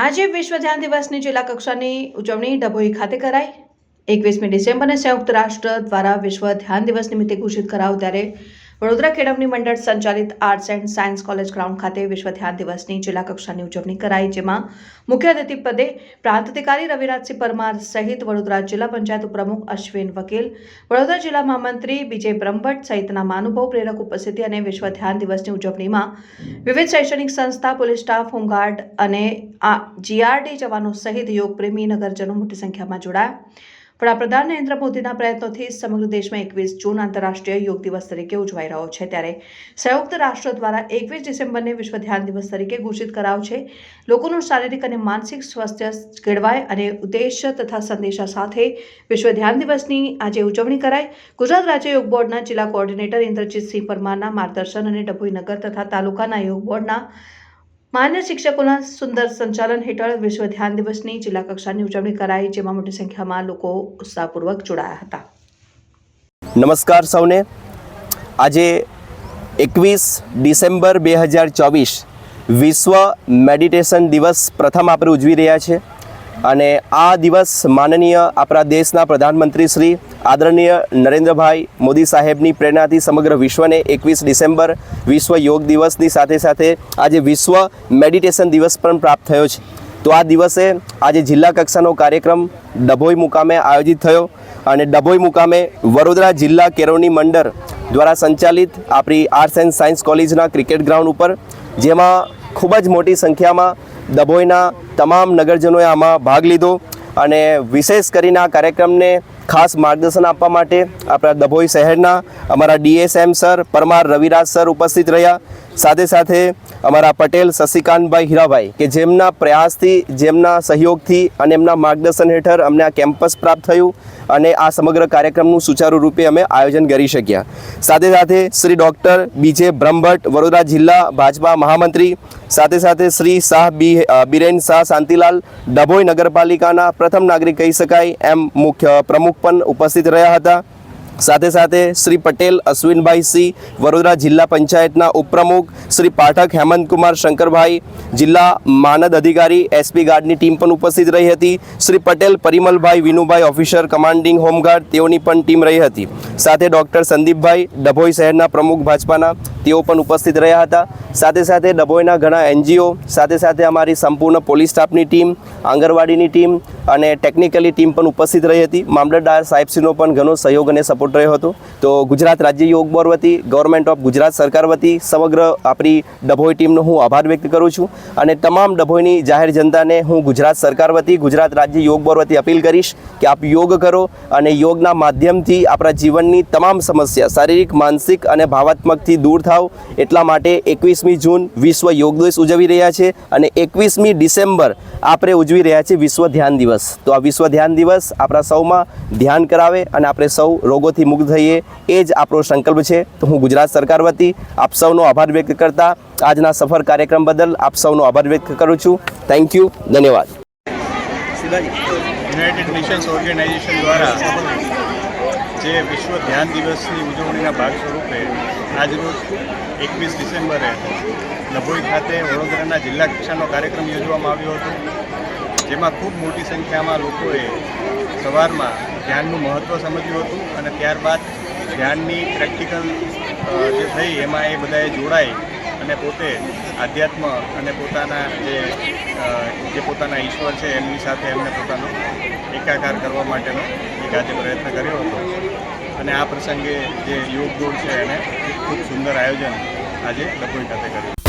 આજે વિશ્વ ધ્યાન દિવસની જિલ્લા કક્ષાની ઉજવણી ડભોઈ ખાતે કરાઈ. એકવીસમી ડિસેમ્બરને સંયુક્ત રાષ્ટ્ર દ્વારા વિશ્વ ધ્યાન દિવસ નિમિત્તે ઘોષિત કરાવ ત્યારે વડોદરા કેળવણી મંડળ સંચાલિત arts and science college ground ખાતે વિશ્વ ધ્યાન દિવસની જિલ્લા કક્ષાની ઉજવણી કરાઈ, જેમાં મુખ્ય અતિથિ પદે પ્રાંત અધિકારી રવિરાજસિંહ પરમાર સહિત વડોદરા જિલ્લા પંચાયત પ્રમુખ અશ્વિન વકીલ, વડોદરા જિલ્લા મહામંત્રી વિજય બ્રહ્મભટ્ટ સહિતના મહાનુભાવ પ્રેરક ઉપસ્થિતિ અને વિશ્વ ધ્યાન દિવસની ઉજવણીમાં વિવિધ શૈક્ષણિક સંસ્થા, પોલીસ સ્ટાફ, હોમગાર્ડ અને આ જીઆરડી જવાનો સહિત યોગ પ્રેમી નગરજનો મોટી સંખ્યામાં જોડાયા. વડાપ્રધાન નરેન્દ્ર મોદીના પ્રયત્નોથી સમગ્ર દેશમાં એકવીસ જૂન આંતરરાષ્ટ્રીય યોગ દિવસ તરીકે ઉજવાઈ રહ્યો છે. ત્યારે સંયુક્ત રાષ્ટ્ર દ્વારા એકવીસ ડિસેમ્બરને વિશ્વ ધ્યાન દિવસ તરીકે ઘોષિત કરાવ છે. લોકોનું શારીરિક અને માનસિક સ્વાસ્થ્ય કેળવાય અને ઉદ્દેશ્ય તથા સંદેશા સાથે વિશ્વ ધ્યાન દિવસની આજે ઉજવણી કરાય ગુજરાત રાજ્ય યોગ બોર્ડના જિલ્લા કોઓર્ડિનેટર ઇન્દ્રજીતસિંહ પરમારના માર્ગદર્શન અને ડભોઈનગર તથા તાલુકાના યોગ બોર્ડના માન્ય શિક્ષકોના સુંદર સંચાલન હેઠળ વિશ્વ ધ્યાન દિવસની જિલ્લા કક્ષાની ઉજવણી કરાઈ, જેમાં મોટી સંખ્યામાં લોકો ઉત્સાહપૂર્વક જોડાયા હતા. નમસ્કાર સૌને. આજે એકવીસ ડિસેમ્બર બે હજાર ચોવીસ વિશ્વ મેડિટેશન દિવસ પ્રથમ આપણે ઉજવી રહ્યા છે અને આ દિવસ માનનીય આપણા દેશના પ્રધાનમંત્રી શ્રી આદરણીય નરેન્દ્રભાઈ મોદી સાહેબની પ્રેરણાથી સમગ્ર વિશ્વને એકવીસ ડિસેમ્બર વિશ્વ યોગ દિવસની સાથે સાથે આજે વિશ્વ મેડિટેશન દિવસ પણ પ્રાપ્ત થયો છે. તો આ દિવસે આજે જિલ્લા કક્ષાનો કાર્યક્રમ ડભોઈ મુકામે આયોજિત થયો અને ડભોઈ મુકામે વડોદરા જિલ્લા કેરોની મંડળ દ્વારા સંચાલિત આપણી આર્ટ્સ એન્ડ સાયન્સ કોલેજના ક્રિકેટ ગ્રાઉન્ડ ઉપર, જેમાં ખૂબ જ મોટી સંખ્યામાં ડભોઈના તમામ નગરજનોએ આમાં ભાગ લીધો અને વિશેષ કરીને આ કાર્યક્રમને ખાસ માર્ગદર્શન આપવા માટે આપણા દભોઈ શહેરના અમારા DSM sir Parmar Raviraj sir ઉપસ્થિત રહ્યા. સાથે સાથે અમારા પટેલ શશિકાંતભાઈ હીરાભાઈ કે જેમના પ્રયાસથી, જેમના સહયોગથી અને એમના માર્ગદર્શન હેઠળ અમને આ કેમ્પસ પ્રાપ્ત થયું અને આ સમગ્ર કાર્યક્રમનું સુચારુ રૂપે અમે આયોજન કરી શક્યા. સાથે સાથે શ્રી ડૉક્ટર બીજે બ્રહ્મભટ્ટ વડોદરા જિલ્લા ભાજપા મહામંત્રી, સાથે સાથે શ્રી શાહ બી બિરેન શાહ શાંતિલાલ, ડભોઈ નગરપાલિકાના પ્રથમ નાગરિક કહી શકાય એમ મુખ્ય પ્રમુખ પણ ઉપસ્થિત રહ્યા હતા. સાથે સાથે શ્રી પટેલ, અશ્વિનભાઈ સિંહ વડોદરા જિલ્લા પંચાયતના ઉપપ્રમુખ શ્રી પાઠક હેમંતકુમાર શંકરભાઈ, જિલ્લા માનદ અધિકારી એસપી ગાર્ડની ટીમ પણ ઉપસ્થિત રહી હતી. Shri Patel, Parimalbhai, Vinubhai, officer, commanding home guard તેઓની પણ ટીમ રહી હતી. સાથે ડૉક્ટર સંદીપભાઈ ડભોઈ શહેરના પ્રમુખ ભાજપાના તેઓ પણ ઉપસ્થિત રહ્યા હતા. સાથે સાથે ડભોઈના ઘણા એનજીઓ, સાથે સાથે અમારી સંપૂર્ણ પોલીસ સ્ટાફની ટીમ, આંગણવાડીની ટીમ અને ટેકનિકલી ટીમ પણ ઉપસ્થિત રહી હતી. મામલતદાર સાહેબશ્રીનો પણ ઘણો સહયોગ અને સપોર્ટ રહ્યો હતો. તો ગુજરાત રાજ્ય યોગ બોર્ડ વતી, ગવર્મેન્ટ ઓફ ગુજરાત સરકાર વતી સમગ્ર આપણી ડભોઈ ટીમનો હું આભાર વ્યક્ત કરું છું. અને તમામ ડભોઈની જાહેર જનતાને હું ગુજરાત સરકાર વતી, ગુજરાત રાજ્ય યોગ બોર્ડ વતી અપીલ કરીશ કે આપ યોગ કરો અને યોગના માધ્યમથી આપણા જીવનની તમામ સમસ્યા શારીરિક, માનસિક અને ભાવાત્મકથી દૂર થાવ. એટલા માટે એકવીસમી જૂન વિશ્વ યોગ દિવસ ઉજવી રહ્યા છે અને એકવીસમી ડિસેમ્બર આપણે ઉજવી રહ્યા છીએ વિશ્વ ધ્યાન દિવસ. તો આ વિશ્વ ધ્યાન દિવસ આપણા સૌમાં ધ્યાન કરાવે અને આપણે સૌ રોગોથી મુક્ત થઈએ, એ જ આપણો સંકલ્પ છે. તો હું ગુજરાત સરકાર વતી આપ સૌનો આભાર વ્યક્ત કરતા આજના સફળ કાર્યક્રમ બદલ આપ સૌનો આભાર વ્યક્ત કરું છું. થેન્ક યુ ધન્યવાદ. યુનાઇટેડ નેશન્સ ઓર્ગેનાઇઝેશન દ્વારા જે વિશ્વ ધ્યાન દિવસની ઉજવણીના ભાગ સ્વરૂપે આજરોજ એકવીસ ડિસેમ્બરે ડભોઈ ખાતે વડોદરાના જિલ્લા કક્ષાનો કાર્યક્રમ યોજવામાં આવ્યો હતો. જેમાં ખૂબ મોટી સંખ્યામાં લોકોએ સવારમાં ધ્યાનનું મહત્ત્વ સમજ્યું હતું અને ત્યારબાદ ધ્યાનની પ્રેક્ટિકલ જે થઈ એમાં એ બધાએ જોડાઈ અને પોતે આધ્યાત્મ અને પોતાના જે જે પોતાના ઈશ્વર છે એમની સાથે એમને પોતાનો એકાકાર કરવા માટેનો એક આજે પ્રયત્ન કર્યો હતો. અને આ પ્રસંગે જે યોગ દોડ છે એને ખૂબ સુંદર આયોજન આજે ડભોઈ ખાતે કર્યું.